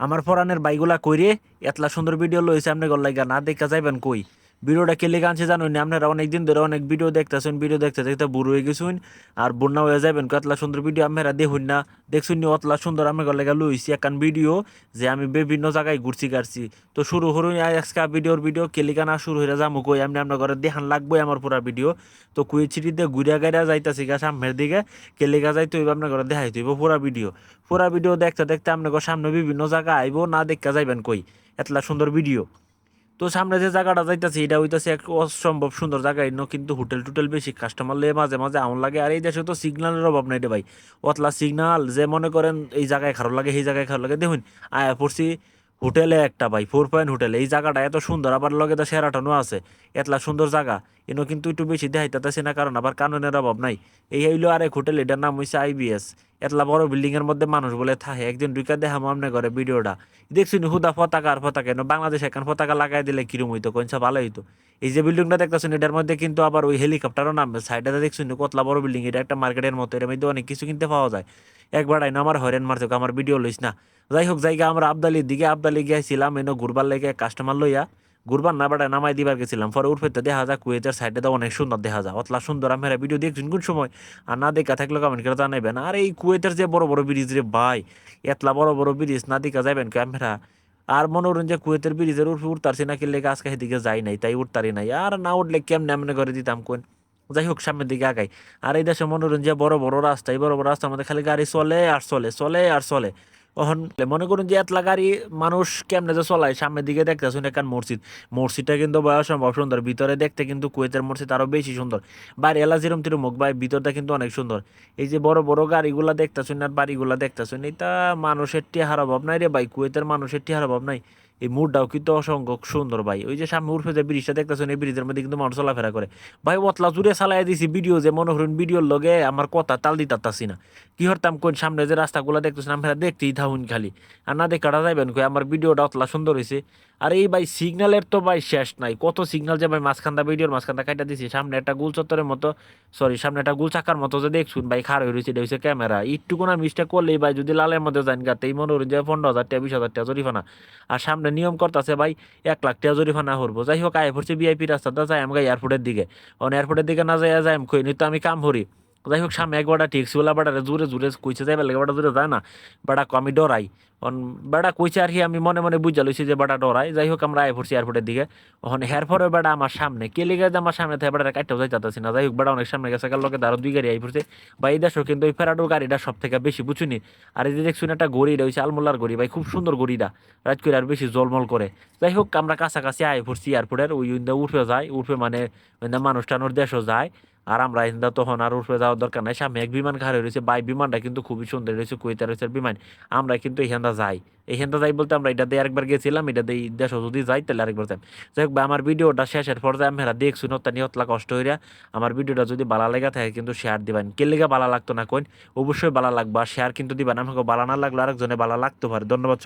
আমার ফরানের বাইগুলা কইরে এতলা সুন্দর ভিডিও লইছে আপনি গল্লাইগা না দেখা যাইবেন কই? ভিডিওটা কে লেগে আনছে জানুন আপনারা অনেক দিন ধরে অনেক ভিডিও দেখতেছেন, ভিডিও দেখতে দেখতে বুড়ো হয়ে গেছুন আর বন্যা হয়ে যাবেন। এতলা সুন্দর ভিডিও আপনারা দেখুন না? দেখছুন নি, অতলা সুন্দর আমি গল লাগা লইছি একখান ভিডিও যে আমি বিভিন্ন জায়গায় ঘুরছি কাটছি তো শুরু হরুন আজকে ভিডিওর ভিডিও কেলিকা না শুরু হয়ে যাব কই? আমি আপনার ঘরে দেখান লাগবে আমার পুরা ভিডিও। তো কুই ছিটিতে ঘুরিয়া গাড়িয়া যাইতাছি গা সামনের দিকে কেলিকা যাইতে হইব আপনার ঘরে দেখাই হইব পুরা ভিডিও। পুরা ভিডিও দেখতে দেখতে আপনার সামনে বিভিন্ন জায়গা আইব, না দেখা যাইবেন কই? এতলা সুন্দর ভিডিও। তো সামনে যে জায়গাটা যাইতেছি, এটা হইতেছে এক অসম্ভব সুন্দর জায়গা। ন কিন্তু হোটেল টুটেল বেশি কাস্টমার লে মাঝে মাঝে আমার লাগে। আর এই দেশে তো সিগনালের অভাব নাই রে ভাই। অতলা সিগনাল, যে মনে করেন এই জায়গায় খারাপ লাগে, সেই জায়গায় খারাপ লাগে। দেখুন, আয়া পড়ছি হোটেলে একটা ভাই ফোর পয়েন্ট হোটেল। এই জায়গাটা এত সুন্দর, আবার লগে তো সেরাটনও আছে। এতলা সুন্দর জায়গা। এনো কিন্তু একটু বেশি দেখাইতেছে না, কারণ আবার কানুনের অভাব নাই। এই হইল আরেক হোটেল, এটার নাম হইছে আইবিএস এতলা বড় বিল্ডিং এর মধ্যে মানুষ বলে থাকে, একদিন দুইকা দেখা মনে করে ভিডিওটা। দেখছি হুদা পতাকা আর পতাকা, এনো বাংলাদেশ এখন পতাকা লাগাই দিলে কিরম হইতো কোনসা ভালো হইতো। এই যে বিল্ডিংটা দেখতেছেন, এটার মধ্যে কিন্তু আবার ওই হেলিকপ্টারও নামবে সাইডে দেখছেন কতলা বড় বিল্ডিং, এটা একটা মার্কেটের মতো, এর মধ্যে অনেক কিছু কিনতে পাওয়া যায়। একবার আইন আমার হরেন মারছে আমার ভিডিও লইস না। যাই হোক, জায়গা আমরা আবদালির দিকে আবদালি গিয়েছিলাম এনো ঘুরবার লেগে কাস্টমার লইয়া। ঘুরবার না বাড়ায় নামাই দিবার গেছিলাম। পরে উঠফেতে দেখা যায় কুয়েতের সাইডে তো অনেক সুন্দর দেখা যায়। অতলা সুন্দর, আমি ভিডিও দেখছেন কোন সময়? আর না দেখা থাকলে কমেন্ট করে জানাইবেন। আর এই কুয়েতের যে বড় বড় ব্রিজ রে ভাই, এতলা বড় বড় ব্রিজ না দেখা যাবেন ক্যামেরা আর মনোরঞ্জন যে কুয়েতের ব্রিজের উঠে উঠতারছি না কিনলে আজকে সেদিকে যাই নাই, তাই উঠতারি নাই। আর না উঠলে কেমনে এমনি করে দিতাম কোন যাই হোক, সামনের দিকে আগাই। আর এই দেশে মনোরঞ্জন বড় বড় রাস্তা এই বড় বড় রাস্তার মধ্যে খালি গাড়ি চলে আর চলে চলে আর চলে। তখন মনে করুন যে এতলা গাড়ি মানুষ কেমনে যে চলায়, সামনের দিকে দেখতেছেন একান মসজিদ। মসজিদটা কিন্তু বয় অসম্ভব সুন্দর। ভিতরে দেখতে কিন্তু কুয়েতের মসজিদ আরও বেশি সুন্দর। বাইরে এলা যেরম তিরম মুখ ভাই, ভিতরটা কিন্তু অনেক সুন্দর। এই যে বড় বড় গাড়িগুলা দেখতেছেন আর বাড়িগুলা দেখতেছেন এটা মানুষের টিহার অভাব নাই রে ভাই। কুয়েতের মানুষের টিহার অভাব নাই। এই মুডটাও কিন্তু অসংখ্য সুন্দর ভাই। ওই যে সামনে উর্ফে যে ব্রিজটা দেখতেছেন, এই ব্রিজের মধ্যে কিন্তু মানুষ চলাফেরা করে। ভাই, অতলা জুড়ে চালাই দিছি ভিডিও যে, মনে করুন ভিডিওর লগে আমার কথা তাল দিতাছি না। কি হরতাম কোন সামনে যে রাস্তাগুলো দেখতেছেন আমরা দেখতেই থাকুন খালি। আর না দেখাটা যাইবেন কই, আমার ভিডিওটা অতলা সুন্দর হয়েছে আর এই ভাই সিগন্যালের তো ভাই শেষ নাই। কত সিগন্যাল যে ভাই মাঝখানটা ভিডিওর মাঝখানটা কাটা দিছি, সামনে একটা গুল চত্বরের মতো সরি সামনে একটা গুল চাকার মতো যে দেখছুন ভাই খার হয়ে রয়েছে এটা হচ্ছে ক্যামেরা একটু কোনো মিস্টেক করলেই ভাই যদি লালের মধ্যে যান গাতে, এই মনে করুন যে পনেরো হাজার টাকা বিশ হাজার টাকা জরিফানা আর সামনে নিয়ম করতেছে, ভাই, এক লাখ টাকা জরিফানা করব। যাই হোক, আয় পড়ছে বিআইপি রাস্তাটা, যাই আমি এয়ারপোর্টের দিকে। অন এয়ারপোর্টের দিকে না যাই যাই আমি কই তো আমি কাম করি। যাই হোক, সামনে একবারটা ঠিক ছিল বাড়ারে জোরে জোরে কইছে, যাই বেলা বাড়া জোরে যায় না। বাড়া আমি ডরাই। অন, বেড়া কইছে আর কি, আমি মনে মনে বুঝা লইছি যে বেড়া ডরাই। যাই হোক, আমরা আয় পড়ছি এয়ারপোর্টের দিকে। ওখানে হেরপরে বেড়া আমার সামনে। কে লেগে যে আমার সামনে থেকে বেড়া কাটতেও যাই যাচ্ছি না। যাই হোক, বেড়া অনেক সামনে গেছে লোকে আরও দুই গাড়ি আই বা এই দেশও কিন্তু ওই ফেরাডোর গাড়িটা সব থেকে বেশি বুঝুনি। আর এই যে দেখছুন, একটা গড়ি, এটা হচ্ছে আলমোল্লার গড়ি। ভাই, খুব সুন্দর গড়িটা। রাত করে আর বেশি জলমল করে। যাই হোক, আমরা কাছাকাছি আয় পড়ছি এয়ারপোর্টের ওই উঠে যায় উঠে মানে মানুষ টানোর দেশও যায়, আর আমরা এখানটা তখন আর উপরে যাওয়ার দরকার নাই। সামনে এক বিমান খাড়ে রয়েছে, বাই বিমানটা কিন্তু খুবই সুন্দর রয়েছে, কুয়েতে রয়েছে বিমান। আমরা কিন্তু এখানটা যাই। এখানটা যাই বলতে আমরা এটা দিয়ে আরেকবার গেছিলাম এটা দিয়ে দেশ যদি যাই তাহলে আরেকবার যাই। যাই হোক আমার ভিডিওটা শেষের পর্যায়ে আমি দেখছি নত্তা নিহতলা কষ্ট হইরা। আমার ভিডিওটা যদি ভালো লেগে থাকে কিন্তু শেয়ার দিবেন। কে লেগে ভালো লাগতো না কোন অবশ্যই ভালো লাগবা শেয়ার কিন্তু দিবেন। আমাকে ভালো না লাগল আরেকজনে ভালো লাগতে পারে। ধন্যবাদ